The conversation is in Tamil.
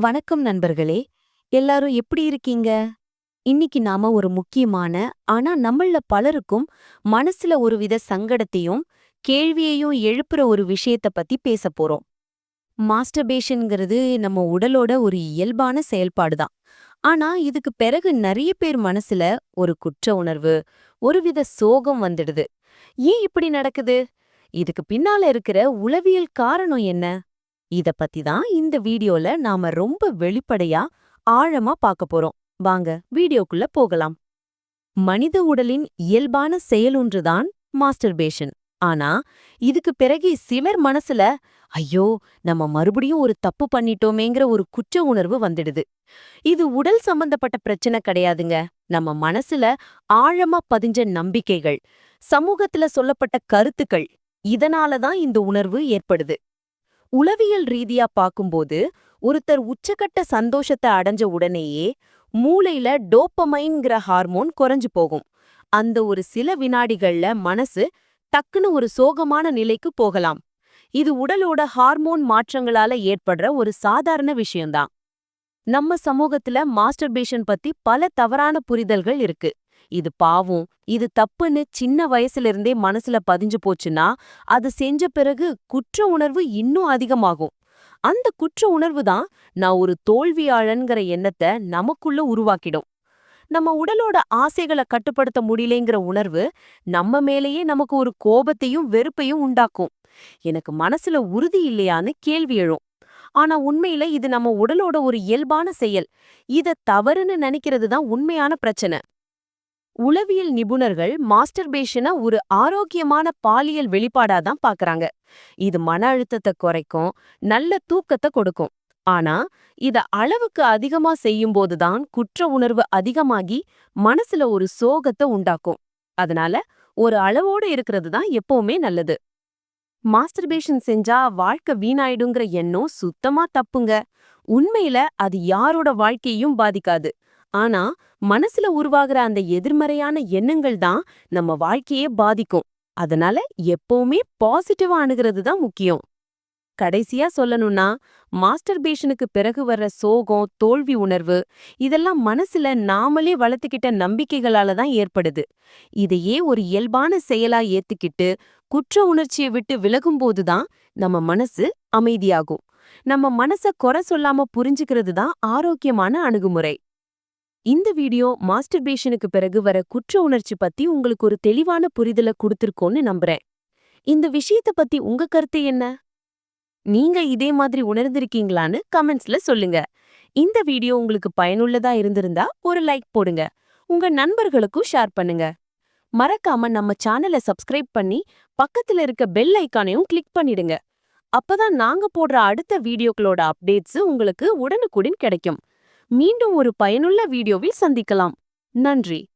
வணக்கம் நண்பர்களே எல்லாரும் எப்படி இருக்கீங்க? இன்னைக்கு நாம ஒரு முக்கியமான ஆனா நம்மள பலருக்கும் மனசுல ஒருவித சங்கடத்தையும் கேள்வியையும் எழுப்புற ஒரு விஷயத்த பத்தி பேச போறோம். மாஸ்டர்பேஷன்ங்கிறது நம்ம உடலோட ஒரு இயல்பான செயல்பாடுதான். ஆனா இதுக்கு பிறகு நிறைய பேர் மனசுல ஒரு குற்ற உணர்வு ஒருவித சோகம் வந்துடுது. ஏன் இப்படி நடக்குது? இதுக்கு பின்னால இருக்கிற உளவியல் காரணம் என்ன? இத பத்தி தான் இந்த வீடியோல நாம ரொம்ப வெளிப்படையா ஆழமா பார்க்க போறோம். வாங்க வீடியோக்குள்ள போகலாம். மனித உடலின் இயல்பான செயலொன்றுதான் மாஸ்டர்பேஷன். ஆனா இதுக்கு பிறகு சிலர் மனசுல ஐயோ நம்ம மறுபடியும் ஒரு தப்பு பண்ணிட்டோமேங்கிற ஒரு குற்ற உணர்வு வந்துடுது. இது உடல் சம்பந்தப்பட்ட பிரச்சனை கிடையாதுங்க. நம்ம மனசுல ஆழமா பதிஞ்ச நம்பிக்கைகள் சமூகத்துல சொல்லப்பட்ட கருத்துக்கள் இதனால தான் இந்த உணர்வு ஏற்படுது. உளவியல் ரீதியா பார்க்கும்போது ஒருத்தர் உச்சக்கட்ட சந்தோஷத்தை அடைஞ்ச உடனேயே மூளையில டோப்பமைன்கிற ஹார்மோன் குறைஞ்சு போகும். அந்த ஒரு சில வினாடிகள்ல மனசு டக்குன்னு ஒரு சோகமான நிலைக்கு போகலாம். இது உடலோட ஹார்மோன் மாற்றங்களால ஏற்படுற ஒரு சாதாரண விஷயம்தான். நம்ம சமூகத்துல மாஸ்டர்பேஷன் பத்தி பல தவறான புரிதல்கள் இருக்கு. இது பாவம் இது தப்புன்னு சின்ன வயசுல இருந்தே மனசுல பதிஞ்சு போச்சுன்னா அது செஞ்ச பிறகு குற்ற உணர்வு இன்னும் அதிகமாகும். அந்த குற்ற உணர்வு தான் நான் ஒரு தோல்வியாளன்கிற எண்ணத்தை நமக்குள்ள உருவாக்கிடும். நம்ம உடலோட ஆசைகளை கட்டுப்படுத்த முடியலேங்கிற உணர்வு நம்ம மேலேயே நமக்கு ஒரு கோபத்தையும் வெறுப்பையும் உண்டாக்கும். எனக்கு மனசுல உறுதி இல்லையான்னு கேள்வி எழும். ஆனா உண்மையில இது நம்ம உடலோட ஒரு இயல்பான செயல். இத தவறுன்னு நினைக்கிறது தான் உண்மையான பிரச்சனை. உளவியல் நிபுணர்கள் மாஸ்டர்பேஷனை ஒரு ஆரோக்கியமான பாலியல் வெளிப்பாடா தான் பாக்குறாங்க. இது மன அழுத்தத்தை குறைக்கும் நல்ல தூக்கத்தை கொடுக்கும். ஆனா இத அளவுக்கு அதிகமா செய்யும்போது தான் குற்ற உணர்வு அதிகமாகி மனசுல ஒரு சோகத்தை உண்டாக்கும். அதனால ஒரு அளவோட இருக்கிறது தான் எப்பவுமே நல்லது. மாஸ்டர்பேஷன் செஞ்சா வாழ்க்கை வீணாயிடுங்கிற எண்ணம் சுத்தமா தப்புங்க. உண்மையில அது யாரோட வாழ்க்கையும் பாதிக்காது. ஆனா மனசுல உருவாகிற அந்த எதிர்மறையான எண்ணங்கள் தான் நம்ம வாழ்க்கையே பாதிக்கும். அதனால எப்பவுமே பாசிட்டிவா அணுகிறது தான் முக்கியம். கடைசியா சொல்லணும்னா மாஸ்டர்பேஷனுக்கு பிறகு வர்ற சோகம் தோல்வி உணர்வு இதெல்லாம் மனசுல நாமளே வளர்த்துக்கிட்ட நம்பிக்கைகளால தான் ஏற்படுது. இதையே ஒரு இயல்பான செயலா ஏத்துக்கிட்டு குற்ற உணர்ச்சியை விட்டு விலகும்போது தான் நம்ம மனசு அமைதியாகும். நம்ம மனச குறை சொல்லாம புரிஞ்சுக்கிறது தான் ஆரோக்கியமான அணுகுமுறை. இந்த வீடியோ மாஸ்டர்பேஷனுக்கு பிறகு வர குற்ற உணர்ச்சி பத்தி உங்களுக்கு ஒரு தெளிவான புரிதலை கொடுத்திருக்கோன்னு நம்புறேன். இந்த விஷயத்த பத்தி உங்க கருத்து என்ன? நீங்க இதே மாதிரி உணர்ந்திருக்கீங்களான்னு கமெண்ட்ஸ்ல சொல்லுங்க. இந்த வீடியோ உங்களுக்கு பயனுள்ளதா இருந்திருந்தா ஒரு லைக் போடுங்க. உங்க நண்பர்களுக்கும் ஷேர் பண்ணுங்க. மறக்காம நம்ம சேனலை சப்ஸ்கிரைப் பண்ணி பக்கத்துல இருக்க பெல் ஐக்கானையும் கிளிக் பண்ணிடுங்க. அப்பதான் நாங்க போடுற அடுத்த வீடியோக்களோட அப்டேட்ஸ் உங்களுக்கு உடனுக்குடன் கிடைக்கும். மீண்டும் ஒரு பயனுள்ள வீடியோவில் சந்திக்கலாம். நன்றி.